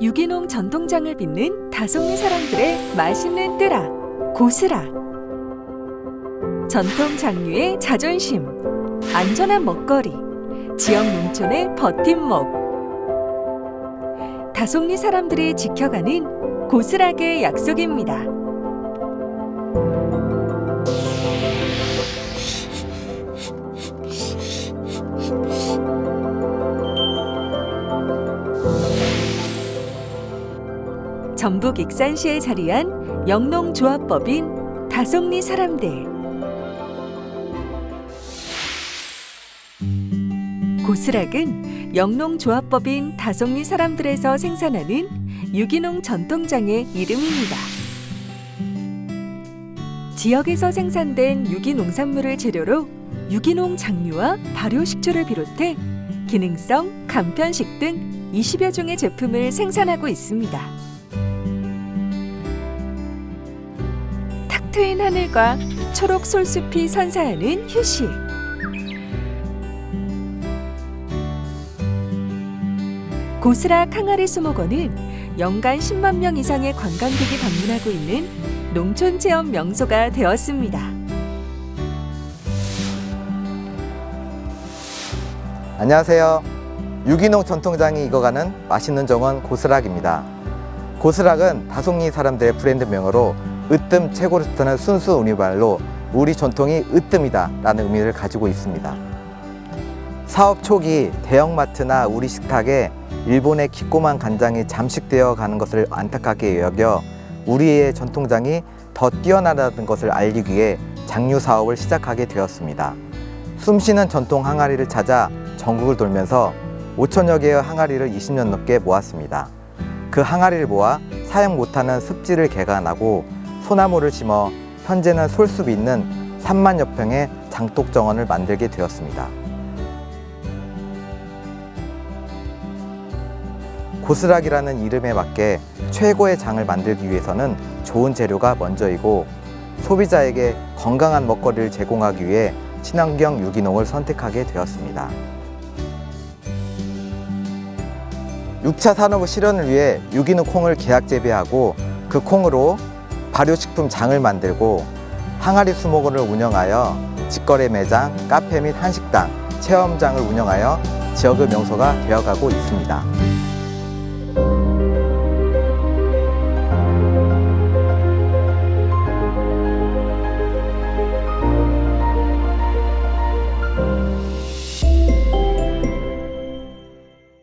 유기농 전통장을 빚는 다송리 사람들의 맛있는 뜨라 고스라 전통 장류의 자존심 안전한 먹거리 지역 농촌의 버팀목 다송리 사람들이 지켜가는 고스락의 약속입니다. 전북 익산시에 자리한 영농조합법인 다송리 사람들 고스락은 영농조합법인 다송리 사람들에서 생산하는 유기농 전통장의 이름입니다. 지역에서 생산된 유기농산물을 재료로 유기농 장류와 발효식초를 비롯해 기능성, 간편식 등 20여 종의 제품을 생산하고 있습니다. 탁 트인 하늘과 초록 솔숲이 선사하는 휴식. 고스락 항아리 수목원은 연간 10만 명 이상의 관광객이 방문하고 있는 농촌 체험 명소가 되었습니다. 안녕하세요. 유기농 전통장이 익어가는 맛있는 정원 고스락입니다. 고스락은 다송리 사람들의 브랜드명으로 으뜸 최고르스트는 순수 우리말로 우리 전통이 으뜸이다 라는 의미를 가지고 있습니다. 사업 초기 대형마트나 우리 식탁에 일본의 기꼬만 간장이 잠식되어 가는 것을 안타깝게 여겨 우리의 전통장이 더 뛰어나다는 것을 알리기 위해 장류 사업을 시작하게 되었습니다. 숨쉬는 전통 항아리를 찾아 전국을 돌면서 5천여 개의 항아리를 20년 넘게 모았습니다. 그 항아리를 모아 사용 못하는 습지를 개간하고 소나무를 심어 현재는 솔숲 있는 3만여 평의 장독 정원을 만들게 되었습니다. 고스락이라는 이름에 맞게 최고의 장을 만들기 위해서는 좋은 재료가 먼저이고 소비자에게 건강한 먹거리를 제공하기 위해 친환경 유기농을 선택하게 되었습니다. 6차 산업 실현을 위해 유기농 콩을 계약 재배하고 그 콩으로 발효식품 장을 만들고 항아리 수목원을 운영하여 직거래 매장, 카페 및 한식당, 체험장을 운영하여 지역의 명소가 되어가고 있습니다.